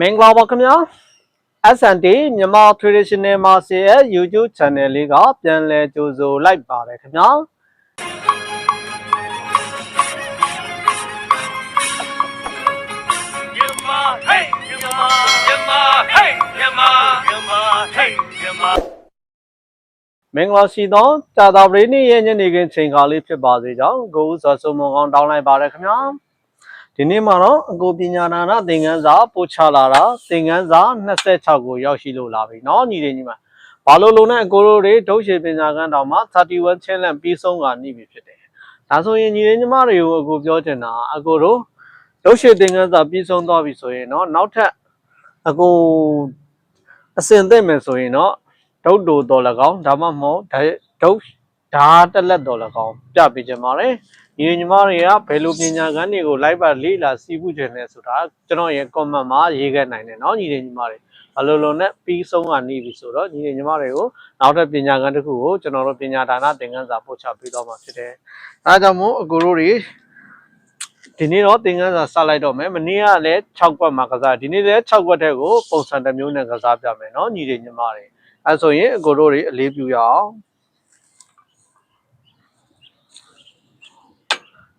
မင်္ဂလာပါခင်ဗျာ S&T မြန်မာ Traditional Martial ရဲ့ YouTube Channel လေးကပြန်လည်ကြိုဆိုလိုက်ပါတယ်ခင်ဗျာ Myanmar, hey, Myanmar, Myanmar, hey, Myanmar, Myanmar, hey, Myanmar. မင်္ဂလာရှိသောတာတာပရိနေ့ရဲ့ညနေခင်းချိန်ကားလေးဖြစ်ပါစေကြောင်းကိုဦးစောစုံမွန်ကောင်းတောင်းလိုက်ပါတယ်ခင်ဗျာ ဒီနေ့မှာတော့အကိုပညာနာနာသင်ခန်းစာပို့ချလာတာသင်ခန်းစာ26ကိုရောက်ရှိလို့လာပြီเนาะညီလေးညီမဘာလို့လုံးနဲ့အကိုတို့တွေဒုတ်ရှည်ပညာကန်းတောင်မှ31 challenge ပြီးဆုံးကနေပြီဖြစ်တယ်ဒါဆိုရင်ညီလေးညီမတွေကိုအကိုပြောချင်တာအကိုတို့ဒုတ်ရှည်သင်ခန်းစာပြီးဆုံးသွားပြီဆိုရင်เนาะနောက်ထပ်အကိုအစင်သိမ့်မယ်ဆိုရင်เนาะ ဒုတ်တူတော်၎င်းဒါမှမဟုတ်ဒါဒုတ်ဓာတက်လက်တော်၎င်းပြပေးကြပါမယ်။ ညီညီမတွေကဘယ်လိုပညာကန်းတွေကိုလိုက်ပါလေ့လာစီးပူးခြင်းလဲဆိုတာကျွန်တော်ရဲ့ comment မှာရေးခဲ့နိုင်တယ်เนาะညီညီမတွေအလိုလိုနဲ့ပြီးဆုံးကနေပြီဆိုတော့ညီညီမတွေကိုနောက်ထပ်ပညာကန်းတစ်ခုကိုကျွန်တော်တို့ပညာဒါနသင်ခန်းစာပို့ချပေးတော့မှာဖြစ်တယ်။အဲဒါကြောင့်မို့အကိုတို့တွေဒီနေ့တော့သင်ခန်းစာစလိုက်တော့မယ်။မနေ့ကလည်း6ကွက်မှာကစားဒီနေ့လည်း6ကွက်တဲ့ကိုပုံစံတစ်မျိုးနဲ့ကစားပြမယ်เนาะညီညီမတွေအဲဆိုရင်အကိုတို့တွေအလေးပြုရအောင်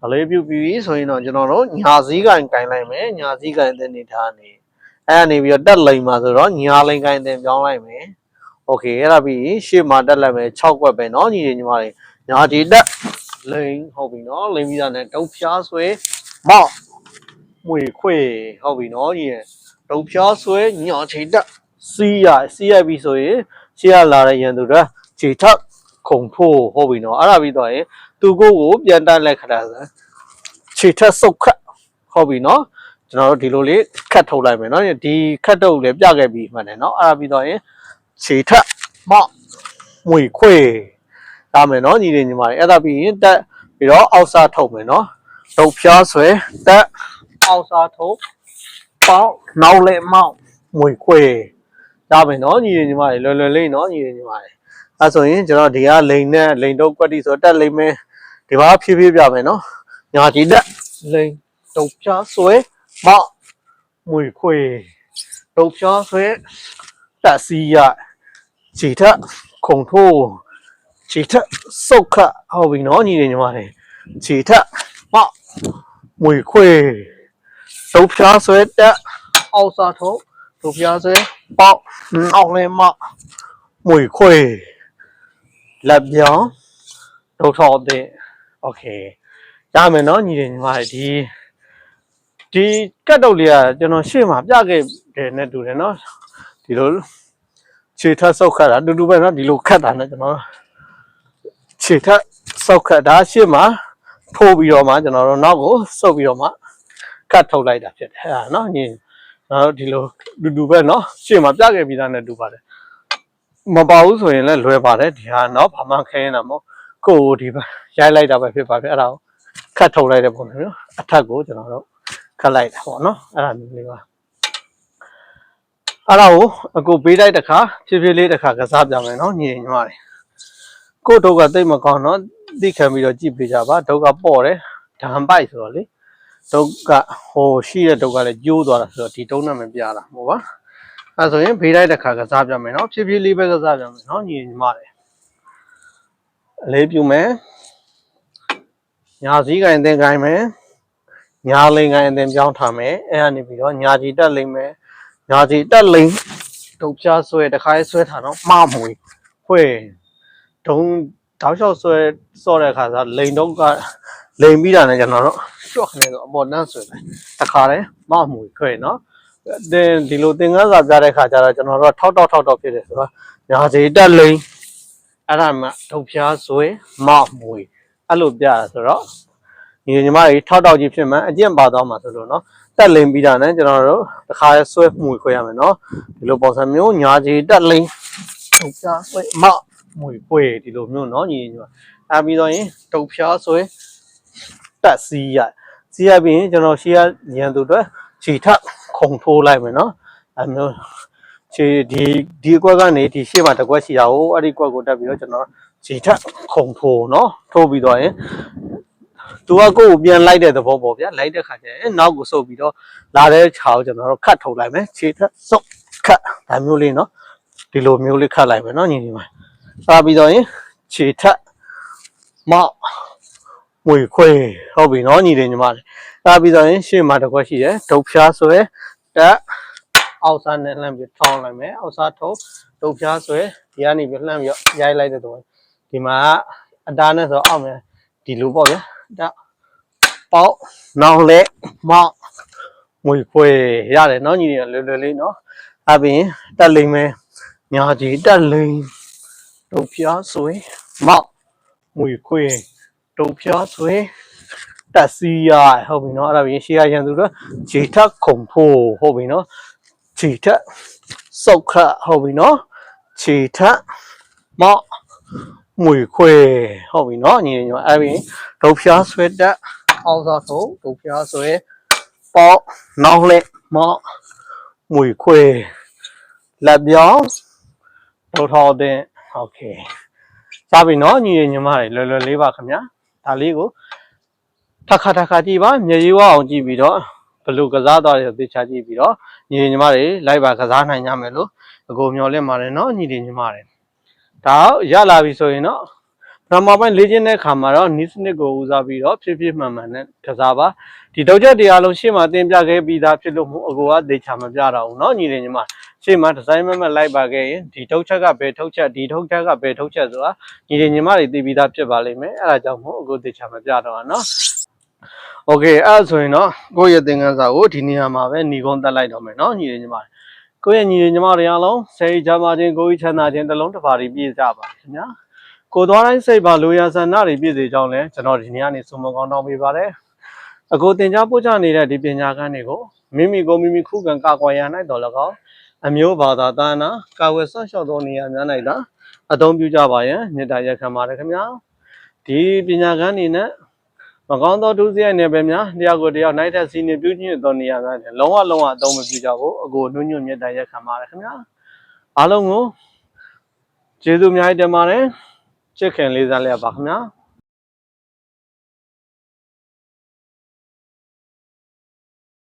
အလေးပြုပြီးပြီဆိုရင်တော့ကျွန်တော်တို့ညာစည်းကင်ကင်လိုက်မယ်ညာစည်းကင်တဲ့နေထားနေအဲကနေပြီးတော့တက်လိမ်မှာဆိုတော့ညာလိမ်ကင်တင်ပြောင်းလိုက်မယ်โอเคအဲ့ဒါပြီးရှေ့မှာတက်လိုက်မယ်6ကွက်ပဲเนาะညီညီမတွေညာဒီတက်လိမ်ဟုတ်ပြီเนาะလိမ်ပြီးတာနဲ့တုံဖျားဆွဲမော့မွေခွေဟုတ်ပြီเนาะညီတုံဖျားဆွဲညာချီတက်စီးရစီးရပြီဆိုရင်ရှေ့ကလာတဲ့ရန်သူတွေခြေထပ်ခုံဖို့ဟုတ်ပြီเนาะအဲ့ဒါပြီးတော့ရင် သူကိုကိုပြန်တက်လက်ခတာခြေထက်စုပ်ခတ်ဟုတ်ပြီနော်ကျွန်တော်တို့ဒီလိုလေးခတ်ထုတ်လိုက်မယ်နော်ဒီခတ်တုပ်လည်းပြခဲ့ပြီးမှန်တယ်နော်အဲ့ဒါပြီးတော့ရင်ခြေထက်မော့ငွေခွေဒါမယ်နော်ညီလေးညီမလေးအဲ့ဒါပြီးရင်တက်ပြီးတော့အောက်စားထုတ်မယ်နော်ဒုတ်ဖြားဆွဲတက်အောက်စားထုတ်ပေါက်နောက်လေမောက်ငွေခွေဒါမယ်နော်ညီလေးညီမလေးလွယ်လွယ်လေးနော်ညီလေးညီမလေးအဲ့ဆိုရင်ကျွန်တော်ဒီကလိန်နဲ့လိန်တော့ကွက်တီဆိုတက်လိမ့်မယ် ဒီပါဖြည်းဖြည်းပြမယ်နော်ညာဒီလက်လိန်တုတ်ဖြားဆွဲမောက်မွေခွေတုတ်ဖြားဆွဲတက်စီရခြေထက်ခုံထိုးခြေထက်စုတ်ခဟုတ်ပြီနော်ညီနေညီမတွေခြေထက်မောက်မွေခွေတုတ်ဖြားဆွဲတက်အောက်စားထုံးတုတ်ဖြားဆွဲပေါက်အောက်လဲမောက်မွေခွေလက်ပြောင်းတုတ်ထော်တဲ့ โอเคရမယ်เนาะညီလေးညီမလေးဒီဒီကတ်တုတ်လေးကကျွန်တော်ရှေ့မှာပြခဲ့တယ်နဲ့တူတယ်เนาะဒီလိုခြေထပ်ဆုပ်ခတ်တာအတူတူပဲเนาะဒီလိုခတ်တာနဲ့ကျွန်တော်ခြေထပ်ဆုပ်ခတ်တာရှေ့မှာထိုးပြီးတော့မှကျွန်တော်တို့နောက်ကိုဆုပ်ပြီးတော့မှကတ်ထုတ်လိုက်တာဖြစ်တယ်အဲ့ဒါเนาะညီကျွန်တော်တို့ဒီလိုအတူတူပဲเนาะရှေ့မှာပြခဲ့ပြီးသားနဲ့တူပါတယ်မပါဘူးဆိုရင်လည်းလွယ်ပါတယ်ဒီဟာเนาะဘာမှခဲနေတာမဟုတ် ကိုယ်ကိုဒီပဲရိုက်လိုက်တာပဲဖြစ်ပါပြီအဲ့ဒါကိုခတ်ထုတ်လိုက်တဲ့ပုံစံမျိုးအထက်ကိုကျွန်တော်တို့ခတ်လိုက်တာပေါ့နော်အဲ့ဒါမျိုးလေးပါအဲ့ဒါကိုအကိုပေးလိုက်တခါဖြည်းဖြည်းလေးတခါကစားပြမယ်နော်ညီညီမတွေကို့ဒုတ်ကတိတ်မကောင်းတော့သိခံပြီးတော့ကြည့်ပေးကြပါဒုတ်ကပေါ့တယ်ဒံပိုက်ဆိုတော့လေဒုတ်ကဟိုရှိတဲ့ဒုတ်ကလည်းကျိုးသွားတာဆိုတော့ဒီတုံးနဲ့မပြတာဟုတ်ပါအဲ့ဆိုရင်ဖေးလိုက်တခါကစားပြမယ်နော်ဖြည်းဖြည်းလေးပဲကစားပြမယ်နော်ညီညီမတွေ အလေးပြုမယ်ညာစည်းကင်သင်ကင်မယ်ညာလိန်ကင်အသင်ပြောင်းထားမယ်အဲ့ကနေပြီးတော့ညာကြီးတက်လိမ့်မယ်ညာကြီးတက်လိမ့်ဒုတ်ပြဆွဲတခါဆွဲထားတော့မှားမွေဖွေဒုံတောက်လျှောက်ဆွဲစော့တဲ့အခါကျလိန်တော့ကလိန်ပြီးတာနဲ့ကျွန်တော်တို့ရှော့ခနေတော့အပေါ်တန်းဆွဲတယ်တခါတည်းမမွေခွဲနော်တဲ့ဒီလိုသင်္ကန်းစာပြတဲ့ခါကျတော့ကျွန်တော်တို့ထောက်ထောက်ထောက်ထောက်ဖြစ်တယ်ဆိုတော့ညာကြီးတက်လိန် အဲ့ဒါမှဒုတ်ပြဆွဲမမွေအဲ့လိုပြတာဆိုတော့ညီညီမတွေထောက်ထောက်ကြီးဖြစ်မှအကျင့်ပါသွားမှာဆိုလို့နော်တက်လိန်ပြီးတာနဲ့ကျွန်တော်တို့တခါဆွဲမှုခွဲရမယ်နော်ဒီလိုပုံစံမျိုးညာကြီးတက်လိန်ဒုတ်ပြဆွဲမမွေခွဲဒီလိုမျိုးနော်ညီညီမအဲပြီးတော့ရင်ဒုတ်ဖြားဆွဲတက်စီးရစီးရပြီးရင်ကျွန်တော်ရှေ့ကရန်သူတွေခြေထပ်ခုံထိုးလိုက်မယ်နော်အဲမျိုး ခြေဒီဒီအကွက်ကနေဒီရှေ့မှာတစ်ကွက်ရှိတာကိုအဲ့ဒီကွက်ကိုတက်ပြီးတော့ကျွန်တော်ခြေထပ်ခုံထိုးနော်ထိုးပြီးတော့ရင်သူကကိုယ့်ကိုပြန်လိုက်တဲ့သဘောပေါ့ဗျာလိုက်တဲ့ခါကျရင်နောက်ကိုဆုပ်ပြီးတော့လာတဲ့ခြောက်ကျွန်တော်တို့ခတ်ထုတ်လိုက်မယ်ခြေထက်ဆုပ်ခတ်ဒါမျိုးလေးနော်ဒီလိုမျိုးလေးခတ်လိုက်မယ်နော်ညီညီမစားပြီးတော့ရင်ခြေထက်မောက်မွေခွေဟုတ်ပြီနော်ညီလေးညီမလေးစားပြီးတော့ရင်ရှေ့မှာတစ်ခွက်ရှိတယ်ဒုတ်ဖျားဆွဲတက် အောက်စားနဲ့လှမ်းပြီးထောင်းလိုက်မယ်အောက်စားထုံးဒုတ်ဖျားဆွဲဒီကနေပြီးလှမ်းပြီးရိုက်လိုက်တဲ့တော့ဒီမှာအတားနဲ့ဆိုအောက်မယ်ဒီလိုပေါ့ဗျာတက်ပေါက်နောက်လဲမောက်မွေခွေရတယ်နော်ညီလေးလွယ်လွယ်လေးနော်အပြင်တက်လိမ့်မယ်ညာကြီးတက်လိမ့်ဒုတ်ဖျားဆွဲမောက်မွေခွေဒုတ်ဖျားဆွဲတက်စီရဟုတ်ပြီနော်အဲ့ဒါပြင်ရှေးရရန်သူတို့ဂျေထက်ခုံဖို့ဟုတ်ပြီနော် ဂျေထက်စုတ်ခတ်ဟုတ်ပြီနော်ဂျေထက်မော့မွေခွေဟုတ်ပြီနော်ညီညီအဲ့ပြင်ဒုတ်ဖျားဆွဲတက်အောက်စားထုတ်ဒုတ်ဖျားဆွဲပေါ့နောက်လက်မော့မွေခွေလက်ပြောင်းဒုတ်ထောက်တဲ့โอเคစားပြီနော်ညီညီမတွေလွယ်လွယ်လေးပါခင်ဗျာဒါလေးကို တစ်ခါတစ်ခါကြည့်ပါမြေကြီးဝအောင်ကြည့်ပြီးတော့ ဘယ်လိုကစားသွားတယ်သေချာကြည့်ပြီးတော့ညီညီမတွေလိုက်ပါကစားနိုင်ကြမယ်လို့အကိုမျော်လင့်ပါတယ်နော်ညီညီမတွေဒါရလာပြီဆိုရင်တော့ပထမပိုင်းလေ့ကျင့်တဲ့အခါမှာတော့နီးစနစ်ကိုဦးစားပြီးတော့ဖြစ်ဖြစ်မှန်မှန်နဲ့ကစားပါဒီတော့ချက်တရားလုံးရှေ့မှာသင်ပြခဲ့ပြီးသားဖြစ်လို့မို့အကိုကသေချာမပြတော့ဘူးနော်ညီညီမရှေ့မှာဒီဇိုင်းမမလိုက်ပါခဲ့ရင်ဒီထုတ်ချက်ကဘယ်ထုတ်ချက်ဒီထုတ်ချက်ကဘယ်ထုတ်ချက်ဆိုတာညီညီမတွေသိပြီးသားဖြစ်ပါလိမ့်မယ်အဲဒါကြောင့်မို့အကိုသေချာမပြတော့တာနော် โอเคအဲ့ဒါဆိုရင်တော့ကိုယ့်ရဲ့သင်ခန်းစာကိုဒီနေရာမှာပဲညီကုန်းတက်လိုက်တော့မယ်เนาะညီလေးညီမတွေကိုယ့်ရဲ့ညီလေးညီမတွေအားလုံးစိတ်ချမ်းသာခြင်းကိုယ်ကြီးချမ်းသာခြင်းတစ်လုံးတစ်ပါးတွေပြည့်ကြပါခင်ဗျာကိုယ်သွားတိုင်းစိတ်ပါလိုရာဆန္ဒတွေပြည့်စေကြောင်းလဲကျွန်တော်ဒီနေ့ကနေစုံမကောင်းတောင်းပေးပါတယ်အကိုသင်ကြားပို့ချနေတဲ့ဒီပညာခန်းတွေကိုမိမိကိုမိမိခုခံကာကွယ်ရနိုင်တော်၎င်းအမျိုးဘာသာသာနာကာဝယ်ဆွရှော့သောနေရာများ၌သာအသုံးပြုကြပါရန်မေတ္တာရက်ခံပါတယ်ခင်ဗျာဒီပညာခန်းနေနဲ့ မကောင်းသောဒုစရိုက်နယ်ပယ်များတရားကိုတရားနိုင်တဲ့စီနေပြုညွှတ်သောနေရာများနဲ့လုံးဝလုံးဝအသုံးမပြုကြဘူးအကိုနှွညွှတ်မြတ်တရက်ခံပါတယ်ခင်ဗျာအားလုံးကိုကျေးဇူးအများကြီးတင်ပါတယ်ချစ်ခင်လေးစားလျက်ပါခင်ဗျာ